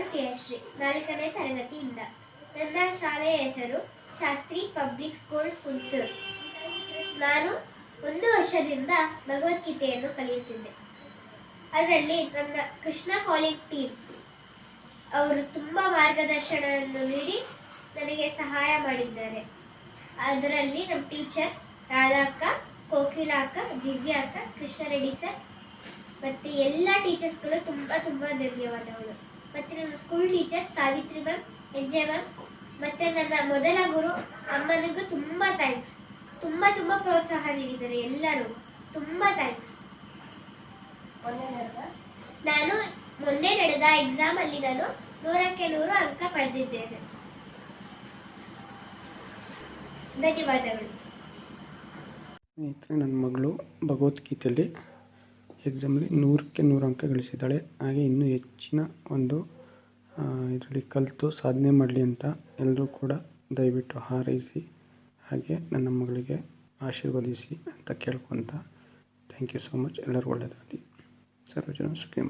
ನಾನು ಕೇಯಶ್ರೀ ನಾಲ್ಕನೇ ತರಗತಿಯಿಂದ. ನನ್ನ ಶಾಲೆಯ ಹೆಸರು ಶಾಸ್ತ್ರಿ ಪಬ್ಲಿಕ್ ಸ್ಕೂಲ್ ಹುಣಸೂರು. ನಾನು ಒಂದು ವರ್ಷದಿಂದ ಭಗವದ್ಗೀತೆಯನ್ನು ಕಲಿಯುತ್ತಿದ್ದೆ. ಅದರಲ್ಲಿ ನನ್ನ ಕೃಷ್ಣ ಕಾಲಿಂಗ್ ಟೀಮ್ ಅವರು ತುಂಬ ಮಾರ್ಗದರ್ಶನವನ್ನು ನೀಡಿ ನನಗೆ ಸಹಾಯ ಮಾಡಿದ್ದಾರೆ. ಅದರಲ್ಲಿ ನಮ್ಮ ಟೀಚರ್ಸ್ ರಾಧಾಕ್ಕ, ಕೋಕಿಲಾಕ್ಕ, ದಿವ್ಯಾಕ್ಕ ದಿವ್ಯಾ ಅಕ್ಕ ಕೃಷ್ಣ ರೆಡ್ಡಿ ಸರ್ ಮತ್ತು ಎಲ್ಲ ಟೀಚರ್ಸ್ಗಳು ತುಂಬ ತುಂಬ ಧನ್ಯವಾದಗಳು. ಮತ್ತು ನನ್ನ ಸ್ಕೂಲ್ ಟೀಚರ್ ಸಾವಿತ್ರಿ ಮ್ಯಾಮ್ ಹೆಜ್ಜೆ ಮ್ಯಾಮ್ ಮತ್ತೆ ನನ್ನ ಮೊದಲ ಗುರು ಅಮ್ಮನಿಗೂ ತುಂಬ ಥ್ಯಾಂಕ್ಸ್ ತುಂಬ ತುಂಬ ಪ್ರೋತ್ಸಾಹ ನೀಡಿದ್ದಾರೆ ಎಲ್ಲರೂ. ತುಂಬ ಥ್ಯಾಂಕ್ಸ್ ನಾನು ಮೊನ್ನೆ ನಡೆದ ಎಕ್ಸಾಮ್ ಅಲ್ಲಿ ನಾನು ನೂರಕ್ಕೆ ನೂರು ಅಂಕ ಪಡೆದಿದ್ದೇನೆ. ಧನ್ಯವಾದಗಳು. ನನ್ನ ಮಗಳು ಭಗವದ್ಗೀತೆಯಲ್ಲಿ ಎಕ್ಸಾಮಲ್ಲಿ ನೂರಕ್ಕೆ ನೂರು ಅಂಕ ಗಳಿಸಿದ್ದಾಳೆ. ಹಾಗೆ ಇನ್ನೂ ಹೆಚ್ಚಿನ ಒಂದು ಇದರಲ್ಲಿ ಕಲಿತು ಸಾಧನೆ ಮಾಡಲಿ ಅಂತ ಎಲ್ಲರೂ ಕೂಡ ದಯವಿಟ್ಟು ಹಾರೈಸಿ, ಹಾಗೆ ನನ್ನ ಮಗಳಿಗೆ ಆಶೀರ್ವದಿಸಿ ಅಂತ ಕೇಳ್ಕೊತ ಥ್ಯಾಂಕ್ ಯು ಸೋ ಮಚ್ ಎಲ್ಲರೂ ಒಳ್ಳೆಯದಾಗಲಿ. ಸರ್ವಜನ ಸುಖಿ